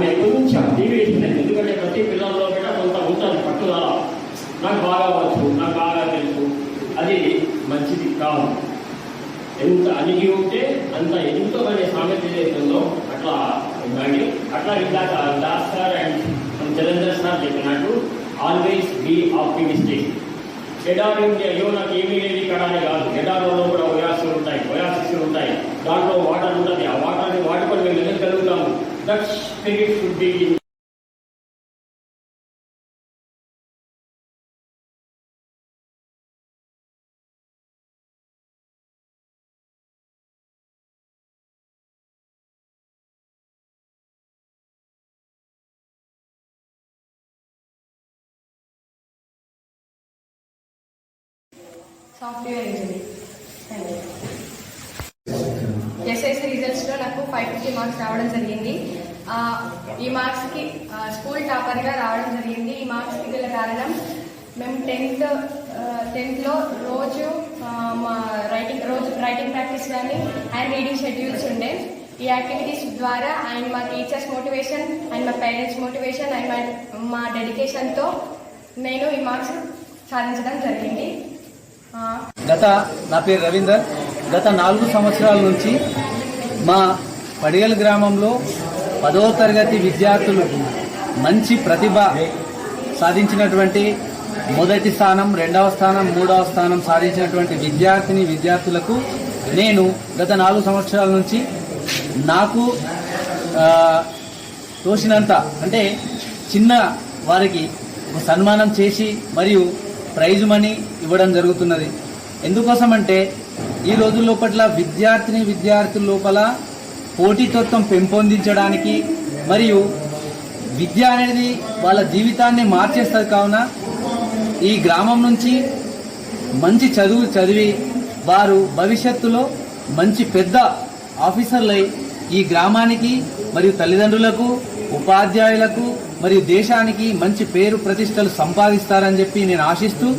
ఆమె కొంచెం డీవియేషన్ అయింది ఎందుకంటే ప్రతి పిల్లల్లో కూడా కొంత ఉంటుంది పట్టుదల. నాకు బాగా వచ్చు నాకు బాగా తెలుసు. అది మంచిది కాదు. ఎంత అణిగి ఉంటే అంత ఎంతో అనే సామెత ఏదైతుందో అట్లా ఉండండి అట్లా ఇందాక దాస్ సార్ అండ్ మన సార్ చెప్పినట్టు ఆల్వేస్ బీ ఆప్టిమిస్టిక్ ఎడారి ఉంటే అయ్యో నాకు ఏమీ లేదు ఇక్కడ అని కాదు. ఎడారిలో కూడా that spirit should be in software engineer SSC రిజల్ట్స్లో నాకు ఫైవ్ ఫిఫ్టీ మార్క్స్ రావడం జరిగింది. ఈ మార్క్స్కి స్కూల్ టాపర్గా రావడం జరిగింది. ఈ మార్క్స్కి గల కారణం మేము టెన్త్ టెన్త్లో రోజు మా రైటింగ్ రోజు రైటింగ్ ప్రాక్టీస్ కానీ అండ్ రీడింగ్ షెడ్యూల్స్ ఉండే. ఈ యాక్టివిటీస్ ద్వారా అండ్ మా టీచర్స్ మోటివేషన్ అండ్ మా పేరెంట్స్ మోటివేషన్ అండ్ మా మా డెడికేషన్తో నేను ఈ మార్క్స్ సాధించడం జరిగింది. గత నా పేరు రవీందర్. గత నాలుగు సంవత్సరాల నుంచి మా పడిగల్ గ్రామంలో పదో తరగతి విద్యార్థులు మంచి ప్రతిభ సాధించినటువంటి మొదటి స్థానం రెండవ స్థానం మూడవ స్థానం సాధించినటువంటి విద్యార్థిని విద్యార్థులకు నేను గత నాలుగు సంవత్సరాల నుంచి నాకు తోసినంత అంటే చిన్న వారికి ఒక సన్మానం చేసి మరియు ప్రైజ్ మనీ ఇవ్వడం జరుగుతున్నది. ఎందుకోసం అంటే ఈ రోజు లోపల విద్యార్థిని విద్యార్థుల లోపల పోటీతత్వం పెంపొందించడానికి మరియు విద్య అనేది వాళ్ళ జీవితాన్ని మార్చేస్తుంది కావున ఈ గ్రామం నుంచి మంచి చదువు చదివి వారు భవిష్యత్తులో మంచి పెద్ద ఆఫీసర్లై ఈ గ్రామానికి మరియు తల్లిదండ్రులకు ఉపాధ్యాయులకు మరియు దేశానికి మంచి పేరు ప్రతిష్టలు సంపాదిస్తారని చెప్పి నేను ఆశిస్తూ